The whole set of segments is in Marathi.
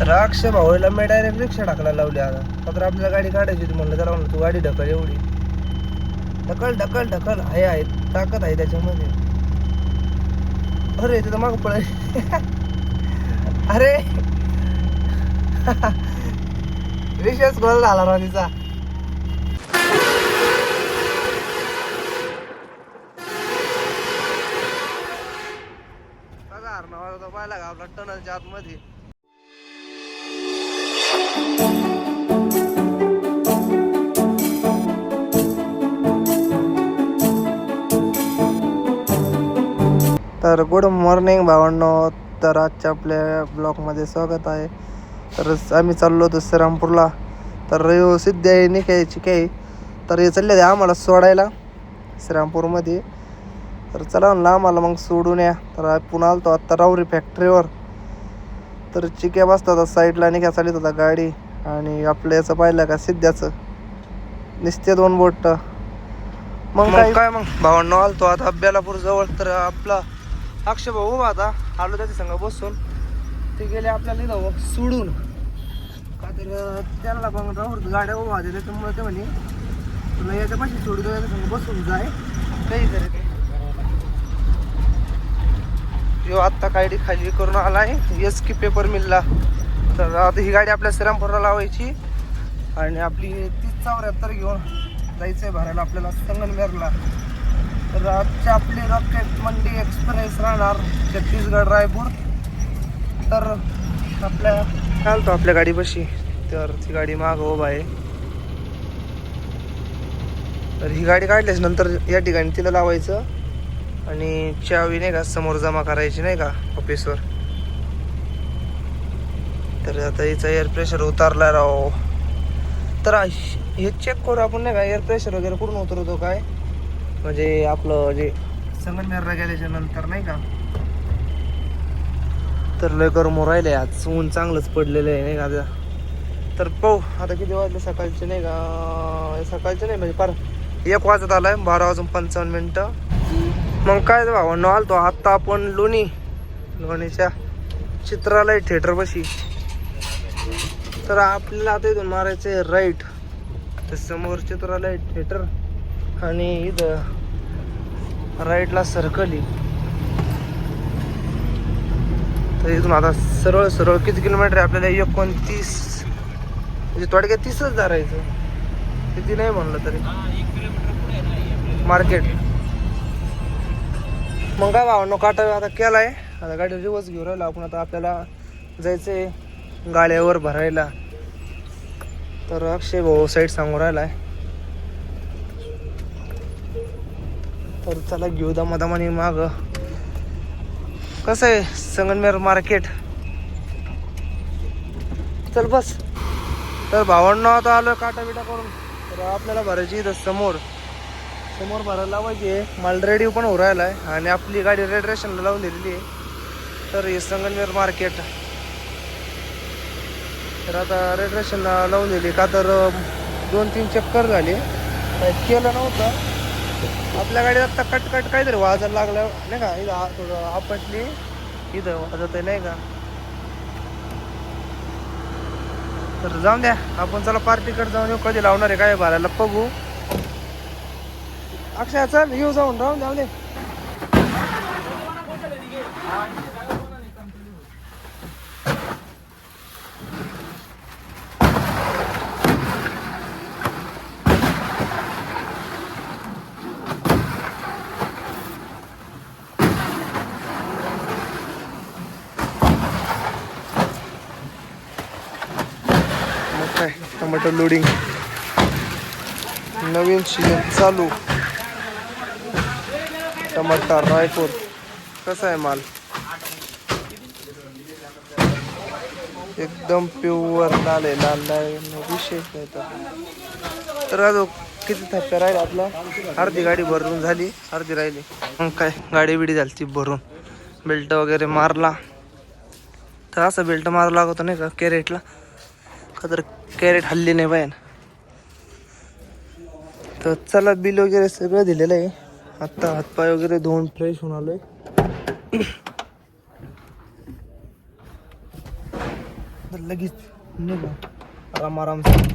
तर अक्षय भाऊला मी डायरेक्ट रिक्षा टाकायला लावली आता. मात्र आपल्याला गाडी काढायची होती म्हणलं त्याला म्हणलं तू गाडी ढकल एवढी. ढकल ढकल ढकल. आहे आहे. ताकद आहे त्याच्यामध्ये. अरे तिथं माग पळ अरे. विशेष गोल झाला राव बघा अर्णवाला पाहिला का आपला टनलच्या आतमध्ये. तर गुड मॉर्निंग भावांनो. तर आजच्या आपल्या ब्लॉगमध्ये स्वागत आहे. तर आम्ही चाललो होतो श्रीरामपूरला. तर यो सिद्ध आहे निघायची काही. तर हे चालले होते आम्हाला सोडायला श्रीरामपूरमध्ये. तर चला म्हणलं आम्हाला मग सोडून या. तर पुन्हा आलतो आत्ता रावरी फॅक्टरीवर तर चिक्या बसता होता साईडला निघ्या चालत होता गाडी आणि आपलं याचं पाहिलं का? सिद्ध्याचं. निस्ते दोन बोट. मग काय? काय मग? भावांनो आलतो आता बेलापूर जवळ तर आपला अक्षय भाऊ उभा आता. आलो त्याच्या संग बसून. ते गेले आपल्याला व- सोडून. का तर त्यांना पण राहून गाड्या उभा होत्या त्याच्यामुळे ते म्हणे तुला याच्या पाशी सोडू दे, याच्या संग बसून जाय. काही तरी यो आत्ता गाडी खाली करून आला आहे एस की पेपर मिलला तर आता ही गाडी आपल्या श्रीरामपूरला लावायची. आणि आपली तीस चौऱ्याहत्तर घेऊन जायचं आहे भरायला आपल्याला संगनमेरला. तर आजची आपली रॉकेट मंडी एक्सप्रेस राहणार छत्तीसगड रायपूर. तर आपल्या चालतो आपल्या गाडीपाशी. तर ती गाडी माग उभा आहे. तर ही गाडी काढल्याच नंतर या ठिकाणी तिला लावायचं. आणि चावी नाही का समोर जमा करायची नाही का ऑफिसवर तर आता हिचा एअर प्रेशर उतारला राव. तर हे चेक करू आपण नाही का एअर प्रेशर वगैरे कुठून उतरवतो काय? म्हणजे आपलं जे संगमनेरला गेल्याच्यानंतर नाही का? तर लय गरम राहिले आज. ऊन चांगलंच पडलेलं आहे नाही का आता? तर पाहू आता किती वाजले सकाळचे नाही का? सकाळचे नाही म्हणजे फार एक वाजत आलाय बारा वाजून पंचावन्न मिनटं. मग काय ते भावांनो आलतो आत्ता आपण लोणी. लोणीच्या चित्रालय थिएटरपाशी तर आपल्याला आता इथून मारायचं राईट तर समोर चित्रालय थिएटर आणि इथं राईटला सर्कल तर इथून आता सरळ सरळ किती किलोमीटर आहे आपल्याला? एकोणतीस. म्हणजे थोडक्यात तीसच धरायचं. किती नाही म्हणलं तरी. मार्केट. मग काय भावांनो काटा आता केलाय. आता गाडी रिवर्स घेऊन राहिलो आपण. आता आपल्याला जायचंय गाड्यावर भरायला. तर अक्षय भाऊ साईड सांगून राहिलाय तर चला घेऊ दमादमाने माग. कसं आहे संगनमेर मार्केट चल बस. तर भावांनो आता आलो काटा बिटा करून. तर आपल्याला भरायची इथं समोर. समोर भरायला लावायची आहे. माल रेडी पण हो राहिला आहे आणि आपली गाडी रेड रेशनला लावून दिलेली आहे. तर हे संगनमेर मार्केट तर आता रेड रेशनला लावून दिली का तर दोन तीन चक्कर झाले. केलं नव्हतं. आपल्या गाडीत आता कट कट काहीतरी वाजायला लागलं. नाही का? इथं थोडं आपटली. इथं वाजत आहे नाही का? तर जाऊन द्या. आपण चला पार्टीकडे जाऊन येऊ. कधी लावणार आहे काय भरायला बघू. अक्षय चल येऊ जाऊन राहून जाऊ दे. मग काय टमाटर लोडिंग नवीन सीजन चालू. टमाटर रायपूर. कसा आहे माल? एकदम प्युअर लाल आहे लाल लाल विशेष नाही तर. तर अजून किती थप्प्या राहिला आपला? अर्धी गाडी भरून झाली अर्धी राहिली. मग काय गाडी बिडी झाली ती भरून. बेल्ट वगैरे मारला. तर असं बेल्ट मारा लागतो नाही का कॅरेटला का तर कॅरेट हल्ली नाही पाहिजे तर चला बिल वगैरे सगळं दिलेलं आहे. आत्ता हातपाय वगैरे धुवून फ्रेश होऊन आलोय. लगेच निघा. आराम आराम. से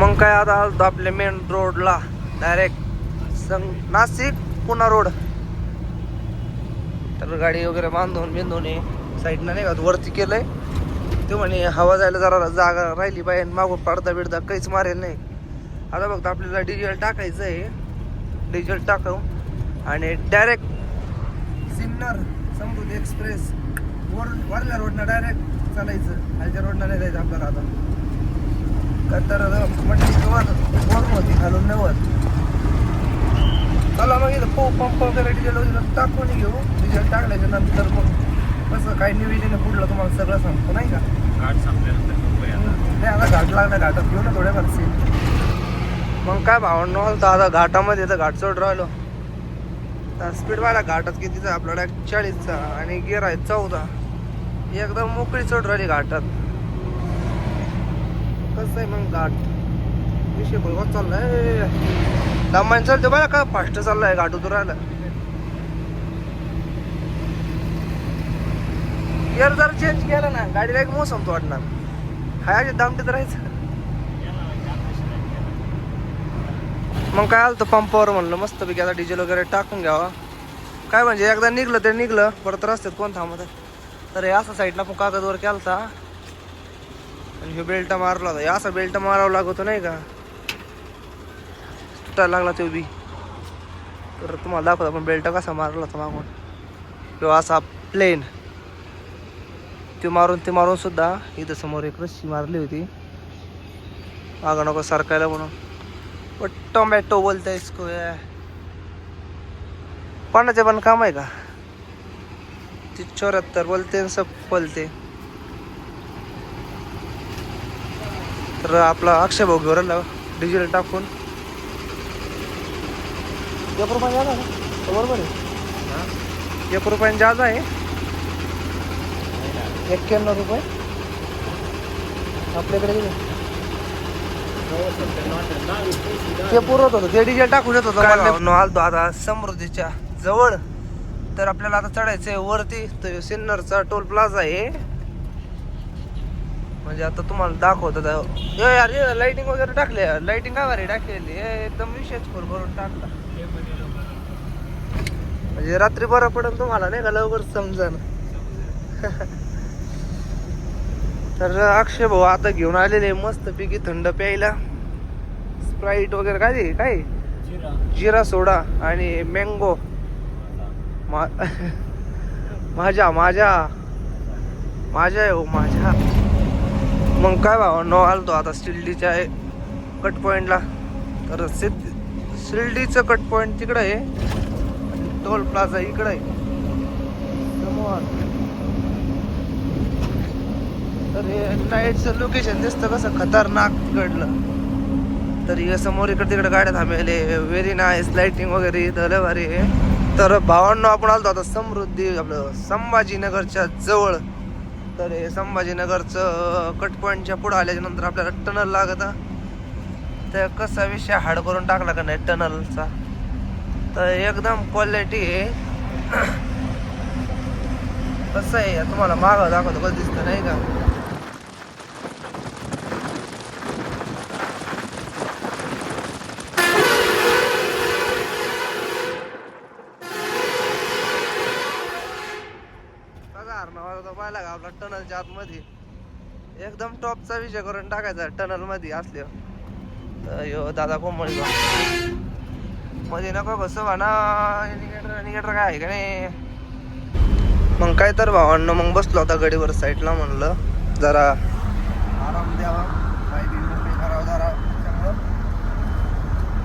मग काय आता आलतो आपल्या मेन रोडला डायरेक्ट संग नाशिक पुणा रोड तर गाडी वगैरे बांधून बिंधून साईडनं नाही का वरती केलंय. ते म्हणे हवा जायला जरा जागा राहिली पाहिजे मागून पडता बिडदा काहीच मारेल नाही. आता बघता आपल्याला डिझेल टाकायचं आहे डिझेल टाकू आणि डायरेक्ट सिन्नर समृद्धी एक्सप्रेस वर वरल्या रोडनं डायरेक्ट चालायचं. खालच्या रोडनं नाही जायचं आपल्याला आता. का तर म्हणजे वर वरून होती घालून नाही चला मग इथं पो पंप वगैरे डिझेल वगैरे टाकून घेऊ. डिझेल टाकल्याच्या नंतर मग कसं काय निवेदन पुढलं तुम्हाला सगळं सांगतो नाही का? घाट संपल्यानंतर नाही आता घाट लागला घाटात घेऊ ना थोड्या सीन मग काय भावना होतं आता घाटामध्ये तर घाट चढ राहिलो. स्पीड वाला घाटात कितीचा आपल्याला चाळीसचा आणि गिअर आहे चौदा. एकदम मोकळी चढ राहिली घाटात. कसं आहे मग घाट? विषय बघत चाललाय. दमाने चालतो बरं का? फास्ट चाललाय घाट उतरू राहिला गिअर जर चेंज केला ना गाडीला एक मोसम तो वाटणार. हाय दामटीत राहायचं. मग काय आलं पंपावर म्हणलं मस्तपैकी आता डिझेल वगैरे टाकून घ्यावा. काय म्हणजे एकदा निघलं ते निघलं परत रस्त्यात कोण थांबत तर हे असा साईडला पण कागदवर केलता. आणि हे बेल्ट मारला होता. हे असा बेल्ट मारावा लागतो नाही का? तुटायला लागला तो बी. तर तुम्हाला दाखवतो आपण बेल्ट कसा मारला होता मागून. किंवा असा प्लेन ते मारून ते मारून सुद्धा इथं समोर एक रस्सी मारली होती. मागं नको सरकायला म्हणून. व टोमॅटो बोलते इसको ये. कोणाचे पण काम आहे का? ती चौऱ्याहत्तर बोलते सब बोलते. तर आपला अक्षय भाऊ घेऊन राहिला डिझेल टाकून. एक रुपये जादा आहे का? बरोबर आहे. एक रुपयाने जादा आहे. एक्क्याण्णव रुपये. आपल्याकडे? ते पुरवत होतं. ते डिझेल टाकून येत होतं आलतो आता समृद्धीच्या जवळ. तर आपल्याला आता चढायचंय वरती. तर सिन्नरचा टोल प्लाझा आहे. म्हणजे आता तुम्हाला दाखवतो हे यार लाइटिंग वगैरे टाकले. लाइटिंग का भारी टाकलेली? एकदम विशेष खोल भरून टाकला. म्हणजे रात्री बरं पडेल तुम्हाला नाही का? लवकर समजा तर अक्षय भाऊ आता घेऊन आलेले मस्त पैकी थंड प्यायला. स्प्राईट वगैरे काय ते काय? जिरा. जिरा सोडा आणि मँगो मा माझ्या माझ्या. माझ्या आहे हो माझ्या. मग काय भावा नो आलतो आता शिर्डीच्या कट पॉईंटला तर सिद्ध शिर्डीचं कट पॉईंट तिकडं आहे. टोल प्लाझा इकडं आहे. समोर. तर हे नाईटचं लोकेशन दिसतं कसं खतरनाक घडलं. तर हे समोर इकडे तिकडे गाड्या थांबले व्हेरी नाईस लाईटिंग वगैरे इथं भारी. आहे तर भावांनो आपण आलतो आता समृद्धी आपलं संभाजीनगरच्या जवळ. तर हे संभाजीनगरचं कट पॉईंटच्या आल्याच्यानंतर आपल्याला टनल लागत. तर कसा विषय हाड करून टाकला का नाही टनलचा तर एकदम क्वालिटी आहे. कसं आहे तुम्हाला मागं दाखवतो कसं दिसतं नाही का कसा हरणावर तो पाहिला का आपला मध्ये. एकदम टॉपचा विजय करून टाकायचा टनलमध्ये असले तर यो दादा कोंबडी मध्ये नको कसं म्हणा. इंडिकेटर इंडिकेटर काय आहे का नाही? मग काय तर भावांना मग बसलो होता गडीवर साईडला म्हणलं. जरा आराम द्यावा. काही करावं जरा.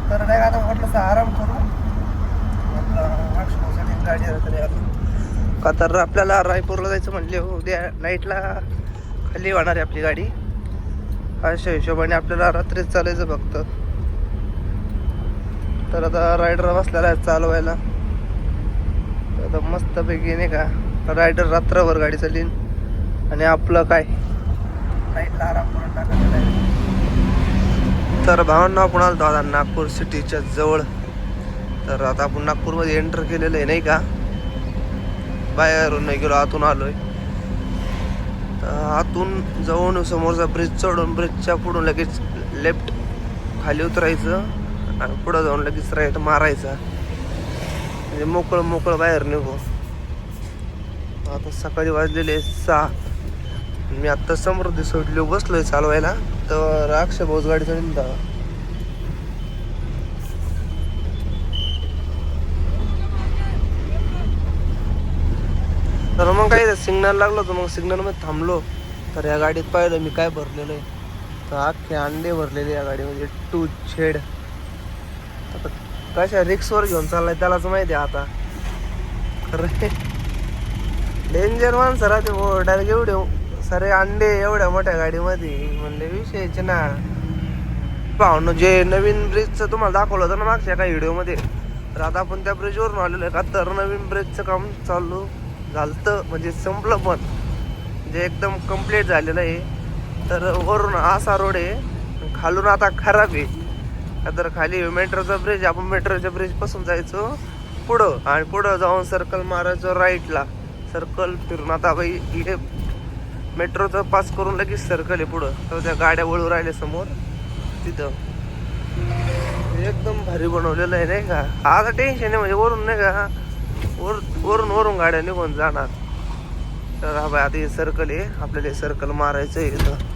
तर नाही का आता म्हटलं तर आराम करू. आपलं गाडी तरी का तर आपल्याला रायपूरला जायचं म्हणले उद्या नाईटला खाली होणार आहे आपली गाडी. अशा हिशोबाने आपल्याला रात्रीच चालायचं फक्त. तर आता रायडर बसलेला आहे चालवायला. तर आता मस्तपैकी नाही का रायडर रात्रभर गाडी चालीन. आणि आपलं काय? नाईटला आराम करून टाकायचं तर भावांना आपण आलो आता नागपूर सिटीच्या जवळ. तर आता आपण नागपूरमध्ये एंटर केलेलं आहे नाही का? बाहेरून नाही गेलो आतून आलोय. आतून जाऊन समोरचा ब्रिज चढून ब्रिजच्या पुढून लगेच लेफ्ट खाली उतरायचं आणि पुढं जाऊन लगेच राईट मारायचा. म्हणजे मोकळं मोकळं बाहेर निघू. आता सकाळी वाजलेले सहा मी आत्ता समृद्धी सोडली बसलोय चालवायला. तर अक्षय भाऊच गाडी चढून तर मग काय सिग्नल लागलो तर मग सिग्नलमध्ये थांबलो. तर या गाडीत पाहिलं मी काय भरलेलं आहे? तर अख्खे अंडे भरलेले या गाडीमध्ये. टू छेड आता कशा रिक्सवर घेऊन चाललाय त्यालाच माहिती आहे आता. खरं डेंजर माणसं राहते हो. डायरेक्ट एवढे सारे अंडे एवढ्या मोठ्या गाडीमध्ये. म्हणले विषयचे ना. पाहुणं जे नवीन ब्रिजचं तुम्हाला दाखवलं होतं ना मागच्या काही व्हिडिओमध्ये तर आता आपण त्या ब्रिजवरून आलेलो आहे का? तर नवीन ब्रिजचं काम चालू. झालं म्हणजे संपलं पण. जे एकदम कंप्लीट झालेलं आहे. तर वरून असा रोड आहे. खालून आता खराब आहे. तर खाली मेट्रोचा ब्रिज आपण मेट्रोच्या ब्रिजपासून जायचो पुढं. आणि पुढं जाऊन सर्कल मारायचो राईटला सर्कल फिरून आता बाई हे मेट्रोचं पास करून लगेच सर्कल आहे पुढं. तर त्या गाड्या वळू राहिल्या समोर. तिथं. एकदम भारी बनवलेलं आहे नाही का? आता टेन्शन आहे म्हणजे वरून नाही का? वर वरून वरून गाड्या निघून जाणार. तर हा आता हे सर्कल आहे. आपल्याला सर्कल मारायचं आहे इथं.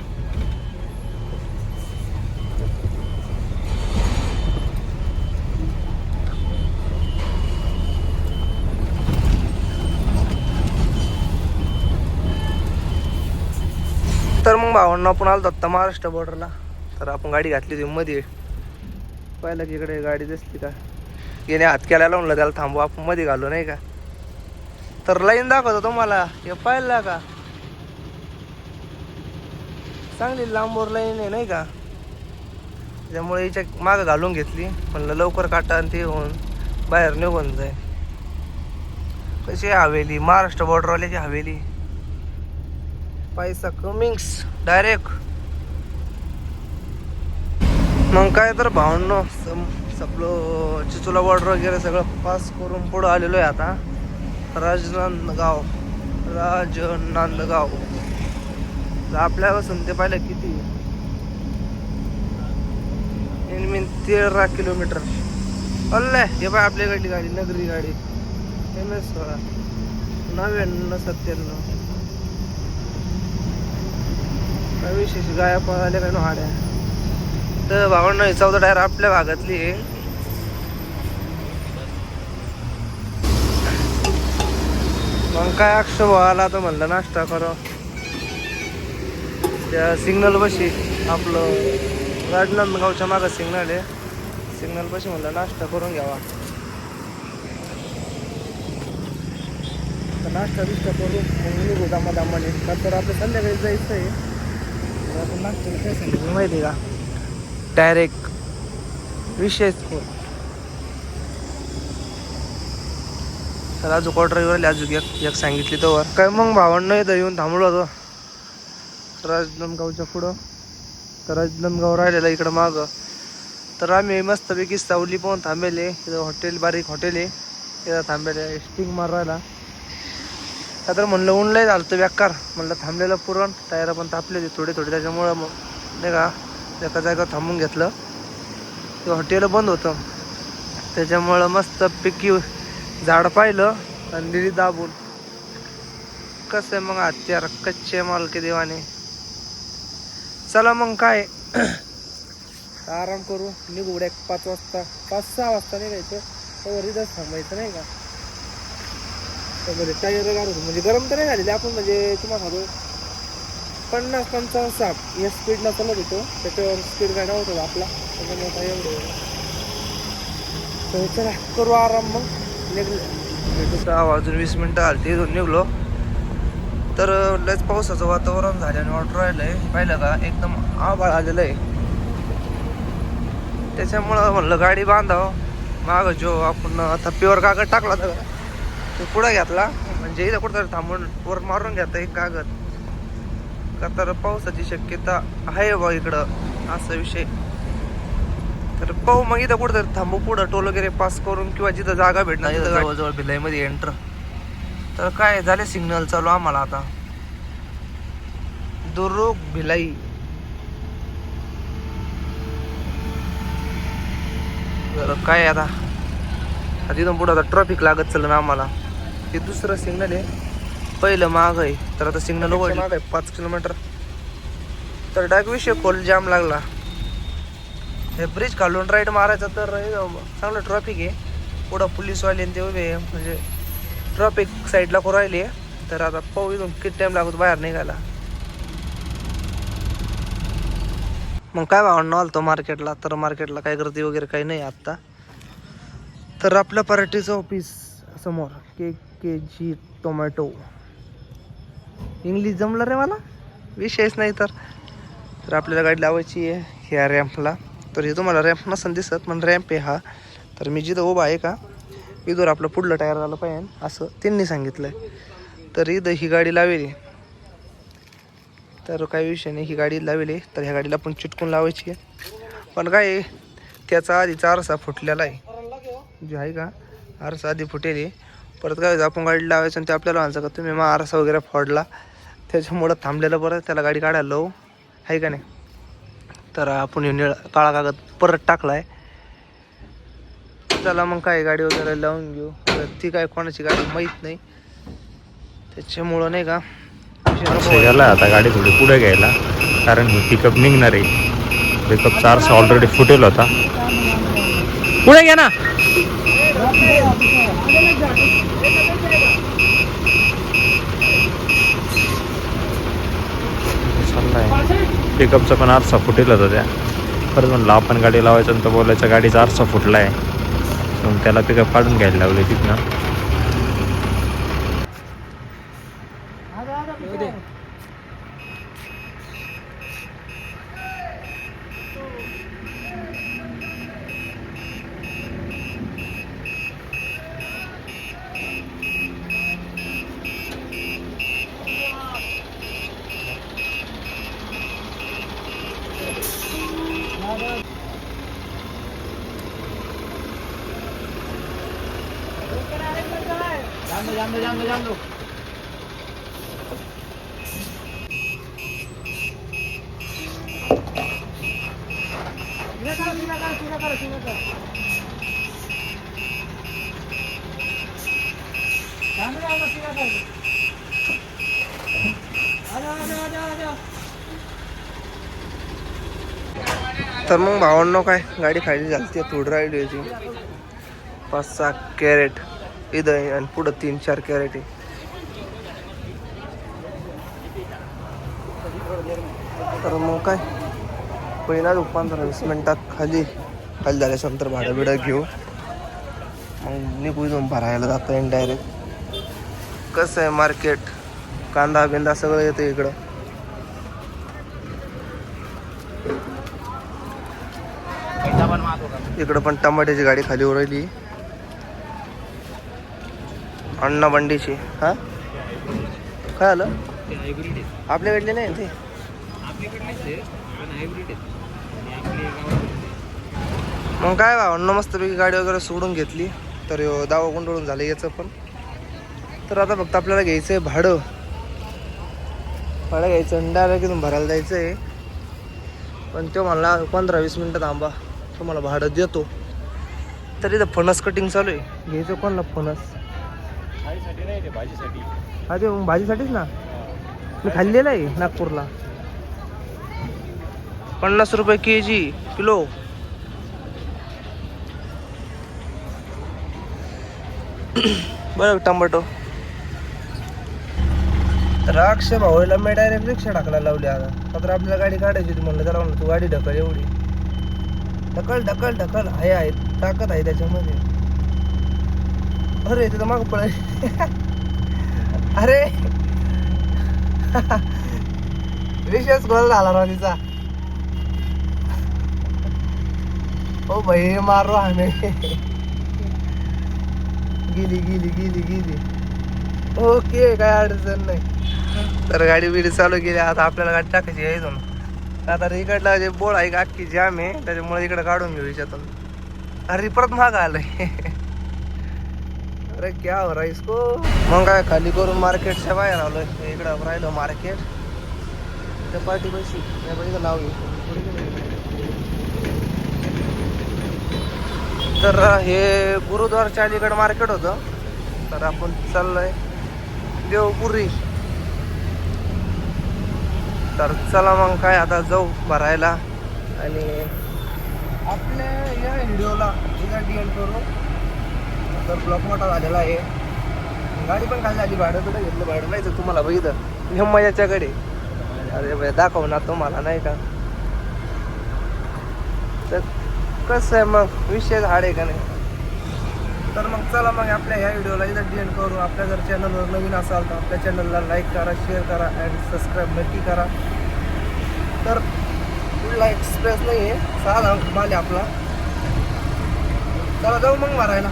तर मग भावांना आपण आलो दत्ता महाराष्ट्र बॉर्डरला तर आपण गाडी घातली होती मध्ये पाहिलं की इकडे गाडी दिसली का? याने हात केला म्हणलं त्याला थांबू आपण मध्ये घालू नाही का? तर लाईन दाखवतो तुम्हाला. हे पाहिला का? चांगली लांबवर लाईन आहे नाही का? त्यामुळे हिच्या मागं घालून घेतली. म्हणलं लवकर काटा आणि ते होऊन बाहेर निघून जाय कशी हवेली? महाराष्ट्र बॉर्डरवाल्याची हवेली. पैसा कमिंग्स डायरेक्ट मग काय तर भावनो आपलं चिचुला बॉर्डर वगैरे सगळं पास करून पुढं आलेलो आहे आता. राजनांदगाव राजनांदगाव. आपल्याला ते पाहिलं किती? मीन तेरा किलोमीटर. अल्ले हे पाय आपल्याकडली गाडी नगरी गाडी. एम एस सोळा. नव्याण्णव सत्त्याण्णव. काय विशेष? गाया पळाल्या काय हाड्या? तर भावंड चौदा टायर आपल्या भागातली आहे. मग काय अक्षय आला तर म्हणलं नाश्ता करा. त्या सिग्नल बशी आपलं राजनांदगावच्या मागं सिग्नल आहे. सिग्नल बशी म्हणलं नाश्ता करून घ्यावा. तर नाश्ता बिस्टा करून मग निघू दामा दामाने का तर आपलं संध्याकाळी जायचं आहे. नाश्ता आपण काय सांगितलं माहिती आहे का? डायरेक्ट विशेष तर हो तर अजून ऑर्डर एक एक सांगितली तर काय मग भावांना इथं येऊन थांबलो होतो. राजनांदगावच्या पुढं तर राजनमगाव राहिलेला इकडं मागं. तर आम्ही मस्तपैकी सावली पण थांबेले. इथं हॉटेल बारीक हॉटेल आहे. तिथं थांबेले स्टिंग मार राहिला. का तर म्हणलं ऊन लय झालं बेकार. म्हणलं थांबलेलं पुरण. टायर पण तापले होते थोडे थोडे. त्याच्यामुळं मग नाही का एका जागा थांबून घेतलं. ते हॉटेल बंद होतं. त्याच्यामुळं मस्तपैकी झाड पाहिलं आणि दिली दाबून. कसं आहे मग हत्यार? कच्चे मालके देवाने. चला मग काय? आराम करू. निघू उड्या एक पाच वाजता. पाच सहा वाजता निघायचं. तर इथंच थांबायचं नाही का? म्हणजे टायर गाडून म्हणजे गरम तर नाही झालेले. आपण म्हणजे तुम्हाला खातो पन्नास पंचावन्न साठ. या स्पीडला चालत होतो. त्याच्यावर स्पीड गाडा होतो आपला त्याच्यामुळे काय एवढं. तर चला करू आराम मग. निघलं. अजून सहा वाजून वीस मिनटं आली ते निघलो. तर लयच पावसाचं वातावरण झाल्याने ऑर्डर राहिलं आहे पाहिलं का एकदम आभाळ आलेलं आहे. त्याच्यामुळं म्हणलं गाडी बांधावं. मागं जो आपण आता प्युअर कागद टाकला तर तो पुढं घेतला. म्हणजे इथं कुठं थांबून वर मारून घ्यायचा एक कागद. का तर पावसाची शक्यता आहे बा इकडं. असा विषय. पाहू मग इथं कुठं थांबू पुढं टोल वगैरे पास करून किंवा जिथं जागा भेटणार तिथं जवळजवळ भिलाईमध्ये एंटर. तर काय झाले सिग्नल चालू आम्हाला आता. दुर्ग भिलाई. काय आता? आता तिथून पुढं आता ट्रॉफिक लागत चाललं ना आम्हाला. ते दुसरं सिग्नल आहे. पहिलं माग आहे. तर आता सिग्नल माग आहे पाच किलोमीटर. तर डाग विषय खोल जाम लागला. हे ब्रिज खालून राईट मारायचा तर हे चांगलं ट्रॉफिक आहे. पुढं पोलीसवाले आणि ते उभे आहे. म्हणजे ट्रॉफिक साईडला करू राहिले तर आता पाहू इथून किती टाइम लागतो बाहेर निघायला. मग काय भाव आलतो मार्केटला तर मार्केटला काय गर्दी वगैरे काही नाही आत्ता. तर आपल्या पराठीचं ऑफिस समोर के के जी टोमॅटो इंग्लिश जमलं रे मला? विषयच नाही तर. तर आपल्याला गाडी लावायची आहे ह्या रॅम्पला तर हे तुम्हाला रॅम्प नसन दिसत पण रॅम्प आहे हा. तर मी जिथं उभा आहे का इथवर आपलं पुढलं टायर आलं पाहिजे. असं त्यांनी सांगितलं आहे तर इथं ही गाडी लावेली. तर काही विषय नाही ही गाडी लावेली. तर ह्या गाडीला पण चिटकून लावायची आहे. पण काय त्याचा आधीचा आरसा फुटलेला आहे. जे आहे का आरसा आधी फुटेली. परत काय आपण गाडी लावायचं आणि ते आपल्याला म्हणायचं का तुम्ही मग आरसा वगैरे फोडला. त्याच्यामुळं थांबलेलं बरं त्याला गाडी काढायला लावू. आहे का नाही? तर आपण निळा काळा कागद परत टाकला आहे चला मग काय गाडी वगैरे लावून घेऊ. तर ती काय कोणाची गाडी माहीत नाही. त्याच्यामुळं नाही का? झाला आता गाडी थोडी पुढे घ्यायला. कारण ही पिकअप निघणार आहे. पिकअप चारशे ऑलरेडी फुटेल होता पुढे घ्या ना. चाललाय. पिकअपचा पण आरसा फुटेल होता त्या. परत म्हणलं आपण गाडी लावायचं तर बोलायचं गाडीचा आरसा फुटला आहे मग त्याला पिकअप काढून घ्यायला लावले तिथनं. तर मग भावांनो काय? गाडी खाली झाली ती थोडी राहिली होती. पाच सहा कॅरेट. इथं आहे आणि पुढं तीन चार कॅरेट आहे. तर मग काय? पहिला पंधरा वीस मिनटात खाली. खाली झाल्याच्यानंतर भाडं बिडं घेऊ. मग निघू इथून भरायला जातो येईल डायरेक्ट कसं आहे मार्केट कांदा बिंदा सगळं येतं इकडं. इकडं पण टमाट्याची गाडी खाली उरायली अण्णा बंडीची हा? काय आलं? आपल्याकडले नाही ते? मग काय भाव मस्तपैकी गाडी वगैरे सोडून घेतली. तर दावा गुंडळून झालं याचं पण. तर आता फक्त आपल्याला घ्यायचं आहे भाडं. भाडं घ्यायचं आणि डायरेक्ट इथून भरायला जायचं आहे पण तो म्हणला पंधरा वीस मिनटं थांबा. तुम्हाला भाडं देतो. तर इथं फणस कटिंग चालू आहे. घ्यायचं कोणाला फणस? हा ते मग भाजीसाठीच ना? मी खाल्लेलं आहे नागपूरला. पन्नास रुपये के जी किलो. बरं टमाटो. अक्षय भाऊला मी डायरेक्ट रिक्षा टाकायला लावली आता. तर आपल्याला गाडी काढायची होती म्हणलं त्याला म्हणलं तू गाडी ढकल एवढी. ढकल ढकल ढकल. आहे आहे. ताकद आहे त्याच्यामध्ये. अरे तिथं माग पळ अरे. विशेष गोल झाला राव तिचा. ओ भाई मारो आम्ही. गेली गेली गेली गेली. ओके काय अडचण नाही. तर गाडी बिडी चालू केली आता आपल्याला गाडी टाकायची आहे इथून. आता इकडला जे बोळ आहे अख्खी जाम आहे त्याच्यामुळे इकडे काढून घेऊ याच्यातून अरे परत महाग आलंय. अरे क्या हो रहा है इसको? मग काय खाली करून मार्केटच्या बाहेर आलो इकडं राहिलो मार्केट त्या पार्टी पैसे त्या बाईचं तर हे गुरुद्वारच्या अलीकडे मार्केट होतं. तर आपण चाललोय देवपुरी. तर चला मग काय आता जाऊ भरायला. आणि आपल्या या व्हिडिओला इथं डी एन करू तर ब्लॉक मोठा झालेला आहे. गाडी पण खाली झाली भाडं कुठं घेतलं? भाडं नाही तर तुम्हाला बघितलं. निम्मा याच्याकडे. अरे दाखव दाखवणार तुम्हाला नाही का? तर कसं आहे मग? विषय हाड आहे का नाही? तर मग चला मग आपल्या ह्या व्हिडिओला इथं डिएंड करू. आपल्या जर चॅनलवर नवीन असाल तर आपल्या चॅनलला लाईक करा शेअर करा अँड सबस्क्राईब नक्की करा. तर कुठला एक्सप्रेस नाही आहे साधा माल आपला. चला जाऊ मग मारायला.